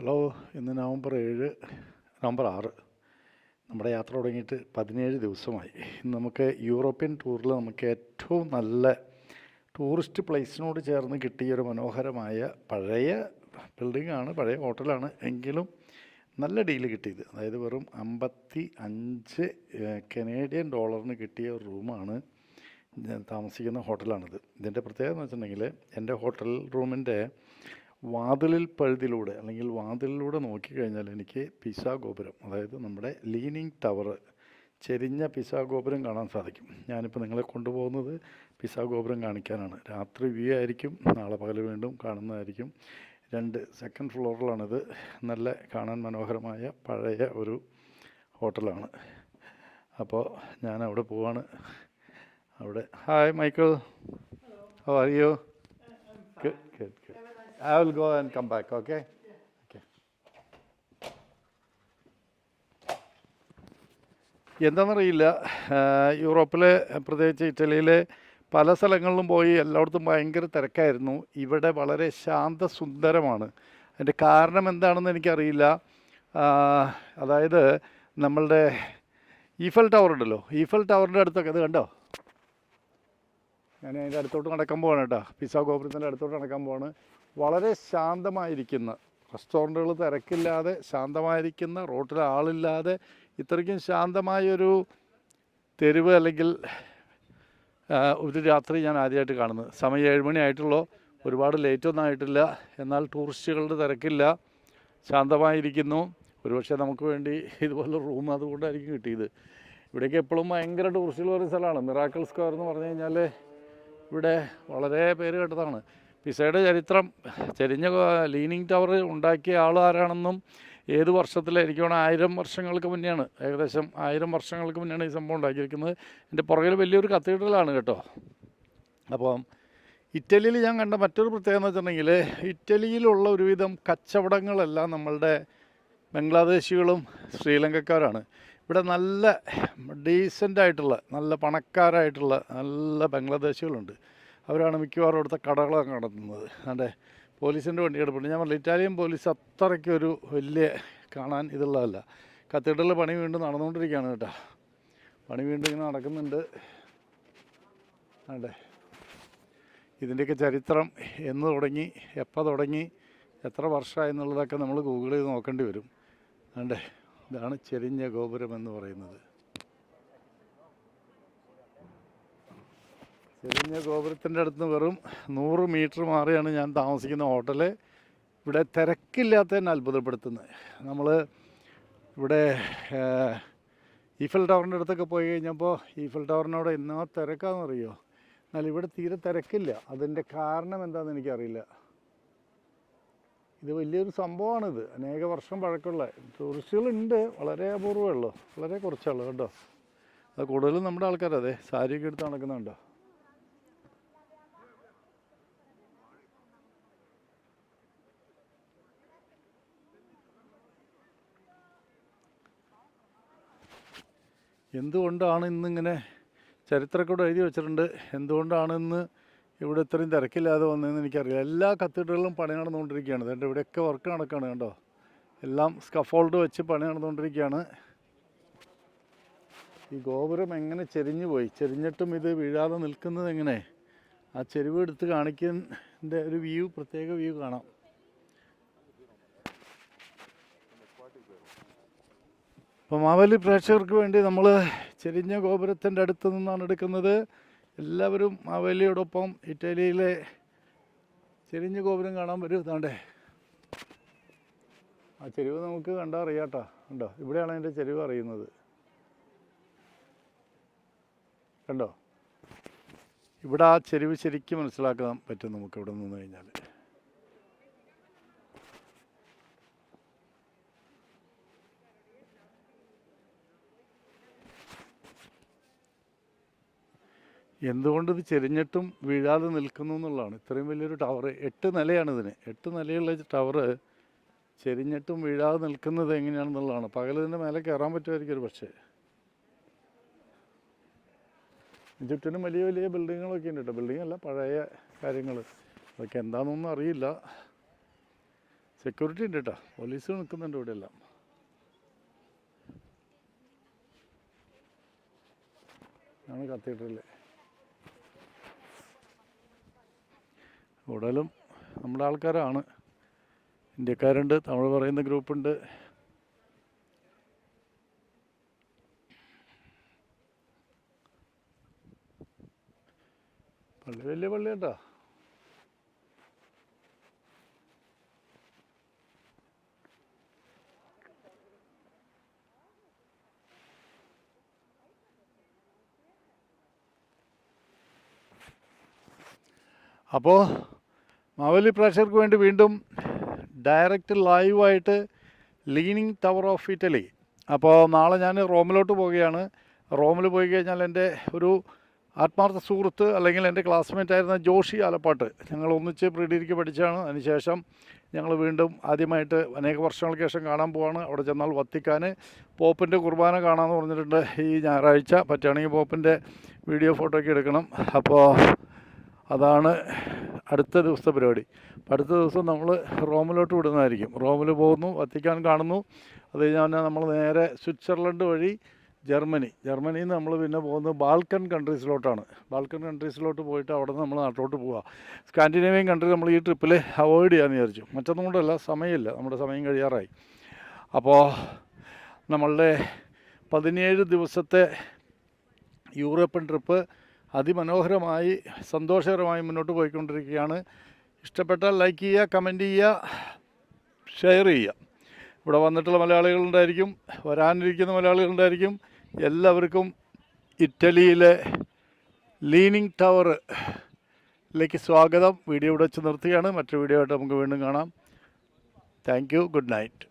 Hello ഇന്ന് November ഏഴ് November ആറ്. നമ്മുടെ യാത്ര തുടങ്ങിയിട്ട് പതിനേഴ് ദിവസമായി. ഇന്ന് നമുക്ക് യൂറോപ്യൻ ടൂറിൽ നമുക്ക് ഏറ്റവും നല്ല ടൂറിസ്റ്റ് പ്ലേസിനോട് ചേർന്ന് കിട്ടിയ ഒരു മനോഹരമായ പഴയ ബിൽഡിംഗ് ആണ് പഴയ ഹോട്ടലാണ് എങ്കിലും നല്ല ഡീൽ കിട്ടിയത്. അതായത് വെറും അമ്പത്തി അഞ്ച് കനേഡിയൻ ഡോളറിന് കിട്ടിയ റൂമാണ് ഞാൻ താമസിക്കുന്ന ഹോട്ടലാണിത്. ഇതിന്റെ പ്രത്യേകത എന്ന് വെച്ചിട്ടുണ്ടെങ്കിൽ എന്റെ ഹോട്ടൽ റൂമിന്റെ വാതിലിൽ പഴുതിലൂടെ അല്ലെങ്കിൽ വാതിലിലൂടെ നോക്കിക്കഴിഞ്ഞാൽ എനിക്ക് പിസ ഗോപുരം അതായത് നമ്മുടെ ലീനിങ് ടവർ ചെരിഞ്ഞ പിസ ഗോപുരം കാണാൻ സാധിക്കും. ഞാനിപ്പോൾ നിങ്ങളെ കൊണ്ടുപോകുന്നത് പിസ ഗോപുരം കാണിക്കാനാണ്. രാത്രി വ്യൂ ആയിരിക്കും നാളെ പകൽ വീണ്ടും കാണുന്നതായിരിക്കും. രണ്ട് സെക്കൻഡ് ഫ്ലോറിലാണിത്. നല്ല കാണാൻ മനോഹരമായ പഴയ ഒരു ഹോട്ടലാണ്. അപ്പോൾ ഞാൻ അവിടെ പോവാണ്. അവിടെ hi Michael. How are you good good good I will go and come back, okay? എന്താണെന്നറിയില്ല. യൂറോപ്പിലെ പ്രത്യേകിച്ച് ഇറ്റലിയിലെ പല സ്ഥലങ്ങളിലും പോയി എല്ലായിടത്തും ഭയങ്കര തിരക്കായിരുന്നു. ഇവിടെ വളരെ ശാന്തസുന്ദരമാണ്. അതിന്റെ കാരണം എന്താണെന്ന് എനിക്കറിയില്ല. അതായത് നമ്മളുടെ ഈഫൽ ടവർ ഉണ്ടല്ലോ. ഈഫൽ ടവറിന്റെ അടുത്തൊക്കെ ഇത് കണ്ടോ? ഞാൻ അതിന്റെ അടുത്തോട്ട് നടക്കാൻ പോവാണ് കേട്ടോ. പിസ ഗോപുരത്തിന്റെ അടുത്തോട്ട് നടക്കാൻ പോവാണ്. വളരെ ശാന്തമായിരിക്കുന്ന റെസ്റ്റോറന്റുകൾ തിരക്കില്ലാതെ ശാന്തമായിരിക്കുന്ന റോട്ടിൽ ആളില്ലാതെ ഇത്രയ്ക്കും ശാന്തമായൊരു തെരുവ് അല്ലെങ്കിൽ ഒരു രാത്രി ഞാൻ ആദ്യമായിട്ട് കാണുന്നത്. സമയം ഏഴ് മണിയായിട്ടുള്ളൂ ഒരുപാട് ലേറ്റ് ഒന്നും ആയിട്ടില്ല. എന്നാൽ ടൂറിസ്റ്റുകളുടെ തിരക്കില്ല. ശാന്തമായിരിക്കുന്നു. ഒരുപക്ഷെ നമുക്ക് വേണ്ടി ഇതുപോലെ റൂം അതുകൊണ്ടായിരിക്കും കിട്ടിയത്. ഇവിടേക്ക് എപ്പോഴും ഭയങ്കര ടൂറിസ്റ്റുകൾ വരുന്ന സ്ഥലമാണ്. മിറാക്കിൾ സ്ക്വയർ എന്ന് പറഞ്ഞു കഴിഞ്ഞാൽ ഇവിടെ വളരെ പേര് കേട്ടതാണ്. പിസയുടെ ചരിത്രം ചെരിഞ്ഞ ലീനിങ് ടവർ ഉണ്ടാക്കിയ ആൾ ആരാണെന്നും ഏത് വർഷത്തിലായിരിക്കണം ആയിരം വർഷങ്ങൾക്ക് മുന്നെയാണ് ഏകദേശം ആയിരം വർഷങ്ങൾക്ക് മുന്നെയാണ് ഈ സംഭവം ഉണ്ടാക്കിയിരിക്കുന്നത്. എന്റെ പുറകിൽ വലിയൊരു കത്തീഡ്രലാണ് കേട്ടോ. അപ്പം ഇറ്റലിയിൽ ഞാൻ കണ്ട മറ്റൊരു പ്രത്യേകത എന്ന് വെച്ചിട്ടുണ്ടെങ്കിൽ ഇറ്റലിയിലുള്ള ഒരുവിധം കച്ചവടങ്ങളെല്ലാം നമ്മളുടെ ബംഗ്ലാദേശികളും ശ്രീലങ്കക്കാരാണ്. ഇവിടെ നല്ല ഡീസന്റ് ആയിട്ടുള്ള നല്ല പണക്കാരായിട്ടുള്ള നല്ല ബംഗ്ലാദേശികളുണ്ട്. അവരാണ് മിക്കവാറും അവിടുത്തെ കടകളൊക്കെ നടത്തുന്നത്. അതെ പോലീസിന്റെ വണ്ടി എടുപ്പുണ്ട്. ഞാൻ പറഞ്ഞില്ല ഇറ്റാലിയൻ പോലീസ് അത്രയ്ക്ക് ഒരു വലിയ കാണാൻ ഇതുള്ളതല്ല. കത്തീഡ്രലിൽ പണി വീണ്ടും നടന്നുകൊണ്ടിരിക്കുകയാണ് കേട്ടോ. പണി വീണ്ടും ഇങ്ങനെ നടക്കുന്നുണ്ട്. അതെ ഇതിന്റെയൊക്കെ ചരിത്രം എന്ന് തുടങ്ങി എപ്പോൾ തുടങ്ങി എത്ര വർഷമായി എന്നുള്ളതൊക്കെ നമ്മൾ ഗൂഗിൾ ചെയ്ത് നോക്കേണ്ടി വരും. അണ്ടേ ഇതാണ് ചെരിഞ്ഞ ഗോപുരം എന്ന് പറയുന്നത്. ചെരിഞ്ഞ ഗോപുരത്തിന്റെ അടുത്ത് വെറും നൂറ് മീറ്റർ മാറിയാണ് ഞാൻ താമസിക്കുന്ന ഹോട്ടൽ ഇവിടെ തിരക്കില്ലാത്ത തന്നെ അത്ഭുതപ്പെടുത്തുന്നത് നമ്മൾ ഇവിടെ ഈഫൽ ടവറിന്റെ അടുത്തൊക്കെ പോയി കഴിഞ്ഞപ്പോൾ ഈഫൽ ടവറിനോട് എന്നോ തിരക്കാണെന്നറിയോ എന്നാൽ ഇവിടെ തീരെ തിരക്കില്ല. അതിന്റെ കാരണം എന്താണെന്ന് എനിക്കറിയില്ല. ഇത് വലിയൊരു സംഭവമാണിത്. അനേക വർഷം പഴക്കമുള്ള ടൂറിസ്റ്റുകളുണ്ട്. വളരെ അപൂർവമേ ഉള്ളൂ. വളരെ കുറച്ചുള്ളൂ കേട്ടോ. അത് കൂടുതലും നമ്മുടെ ആൾക്കാരതെ സാരിയൊക്കെ എടുത്ത് നടക്കുന്നുണ്ടോ? എന്തുകൊണ്ടാണ് ഇന്നിങ്ങനെ ചരിത്രക്കൂടെ എഴുതി വെച്ചിട്ടുണ്ട്? എന്തുകൊണ്ടാണ് ഇന്ന് ഇവിടെ ഇത്രയും തിരക്കില്ലാതെ വന്നതെന്ന് എനിക്കറിയില്ല. എല്ലാ കത്തീഡ്രലും പണി നടന്നുകൊണ്ടിരിക്കുകയാണ്. അതുകൊണ്ട് ഇവിടെയൊക്കെ വർക്ക് നടക്കുകയാണ് കണ്ടോ? എല്ലാം സ്കഫോൾഡ് വെച്ച് പണി നടന്നുകൊണ്ടിരിക്കുകയാണ്. ഈ ഗോപുരം എങ്ങനെ ചെരിഞ്ഞു പോയി ചെരിഞ്ഞിട്ടും ഇത് വീഴാതെ നിൽക്കുന്നത് എങ്ങനെ? ആ ചെരുവ് എടുത്ത് കാണിക്കുന്നതിന്റെ ഒരു വ്യൂ പ്രത്യേക വ്യൂ കാണാം. അപ്പോൾ മാവേലി പ്രേക്ഷകർക്ക് വേണ്ടി നമ്മൾ ചെരിഞ്ഞ ഗോപുരത്തിന്റെ അടുത്ത് നിന്നാണ് എടുക്കുന്നത്. എല്ലാവരും മാവേലിയോടൊപ്പം ഇറ്റലിയിലെ ചെരിഞ്ഞ ഗോപുരം കാണാൻ വരും. ഇതാണ്ടേ. ആ ചെരുവ് നമുക്ക് കണ്ടാൽ അറിയാട്ടോ. ഉണ്ടോ ഇവിടെയാണ് അതിന്റെ ചെരുവ് അറിയുന്നത്. കണ്ടോ? ഇവിടെ ആ ചെരുവ് ശരിക്കും മനസ്സിലാക്കാൻ പറ്റും നമുക്ക് ഇവിടെ നിന്ന് കഴിഞ്ഞാൽ എന്തുകൊണ്ട് ഇത് ചെരിഞ്ഞിട്ടും വീഴാതെ നിൽക്കുന്നു എന്നുള്ളതാണ്. ഇത്രയും വലിയൊരു ടവർ എട്ട് നിലയാണ് ഇതിന്. എട്ട് നിലയുള്ള ടവർ ചെരിഞ്ഞിട്ടും വീഴാതെ നിൽക്കുന്നത് എങ്ങനെയാണെന്നുള്ളതാണ്. പകൽ ഇതിന്റെ മേലെ കയറാൻ പറ്റുമായിരിക്കും ഒരു പക്ഷേ. ചുറ്റിനും വലിയ വലിയ ബിൽഡിങ്ങുകളൊക്കെ ഉണ്ട് കേട്ടോ ബിൽഡിംഗ് അല്ല പഴയ കാര്യങ്ങൾ അതൊക്കെ എന്താണെന്നൊന്നും അറിയില്ല. സെക്യൂരിറ്റി ഉണ്ട് കേട്ടോ പോലീസ് നിൽക്കുന്നുണ്ട് ഇവിടെ എല്ലാം ആണ് കത്തീഡ്രൽ കൂടുതലും നമ്മുടെ ആൾക്കാരാണ്. ഇന്ത്യക്കാരുണ്ട് തമിഴ് പറയുന്ന ഗ്രൂപ്പുണ്ട്. പള്ളി വലിയ പള്ളി കേട്ടോ അപ്പോൾ മാവേലി പ്രേക്ഷകർക്ക് വേണ്ടി വീണ്ടും ഡയറക്റ്റ് ലൈവായിട്ട് ലീനിങ് ടവർ ഓഫ് ഇറ്റലി അപ്പോൾ നാളെ ഞാൻ റോമിലോട്ട് പോവുകയാണ്. റോമിൽ പോയി കഴിഞ്ഞാൽ എന്റെ ഒരു ആത്മാർത്ഥ സുഹൃത്ത് അല്ലെങ്കിൽ എന്റെ ക്ലാസ്മേറ്റ് ആയിരുന്ന ജോഷി ആലപ്പാട്ട് ഞങ്ങൾ ഒന്നിച്ച് പ്രീ ഡിഗ്രിക്ക് പഠിച്ചാണ് അതിനുശേഷം ഞങ്ങൾ വീണ്ടും ആദ്യമായിട്ട് അനേക വർഷങ്ങൾക്ക് ശേഷം കാണാൻ പോവാണ്. അവിടെ ചെന്നാൽ വത്തിക്കാന് പോപ്പിന്റെ കുർബാന കാണാമെന്ന് പറഞ്ഞിട്ടുണ്ട്. ഈ ഞായറാഴ്ച പറ്റുകയാണെങ്കിൽ പോപ്പിന്റെ വീഡിയോ ഫോട്ടോ ഒക്കെ എടുക്കണം. അപ്പോൾ അതാണ് അടുത്ത ദിവസത്തെ പരിപാടി. അടുത്ത ദിവസം നമ്മൾ റോമിലോട്ട് വിടുന്നതായിരിക്കും. റോമിൽ പോകുന്നു വത്തിക്കാൻ കാണുന്നു. അത് കഴിഞ്ഞാൽ നമ്മൾ നേരെ സ്വിറ്റ്സർലൻഡ് വഴി ജർമ്മനി. ജർമ്മനിയിൽ നിന്ന് നമ്മൾ പിന്നെ പോകുന്നത് ബാൽക്കൻ കൺട്രീസിലോട്ടാണ്. ബാൽക്കൻ കൺട്രീസിലോട്ട് പോയിട്ട് അവിടെ നിന്ന് നമ്മൾ നാട്ടിലോട്ട് പോവുക സ്കാൻഡിനേവിയൻ കൺട്രി നമ്മൾ ഈ ട്രിപ്പിൽ അവോയ്ഡ് ചെയ്യാമെന്ന് വിചാരിച്ചു. മറ്റൊന്നും കൊണ്ടല്ല സമയമില്ല. നമ്മുടെ സമയം കഴിയാറായി. അപ്പോൾ നമ്മളുടെ പതിനേഴ് ദിവസത്തെ യൂറോപ്യൻ ട്രിപ്പ് അതിമനോഹരമായി സന്തോഷകരമായി മുന്നോട്ട് പോയിക്കൊണ്ടിരിക്കുകയാണ്. ഇഷ്ടപ്പെട്ടാൽ ലൈക്ക് ചെയ്യുക കമന്റ് ചെയ്യുക ഷെയർ ചെയ്യുക. ഇവിടെ വന്നിട്ടുള്ള മലയാളികളുണ്ടായിരിക്കും വരാനിരിക്കുന്ന മലയാളികളുണ്ടായിരിക്കും എല്ലാവർക്കും ഇറ്റലിയിലെ ലീനിങ് ടവറിലേക്ക് സ്വാഗതം. വീഡിയോ ഇവിടെ വെച്ച് നിർത്തുകയാണ്. മറ്റൊരു വീഡിയോ ആയിട്ട് നമുക്ക് വീണ്ടും കാണാം. Thank good night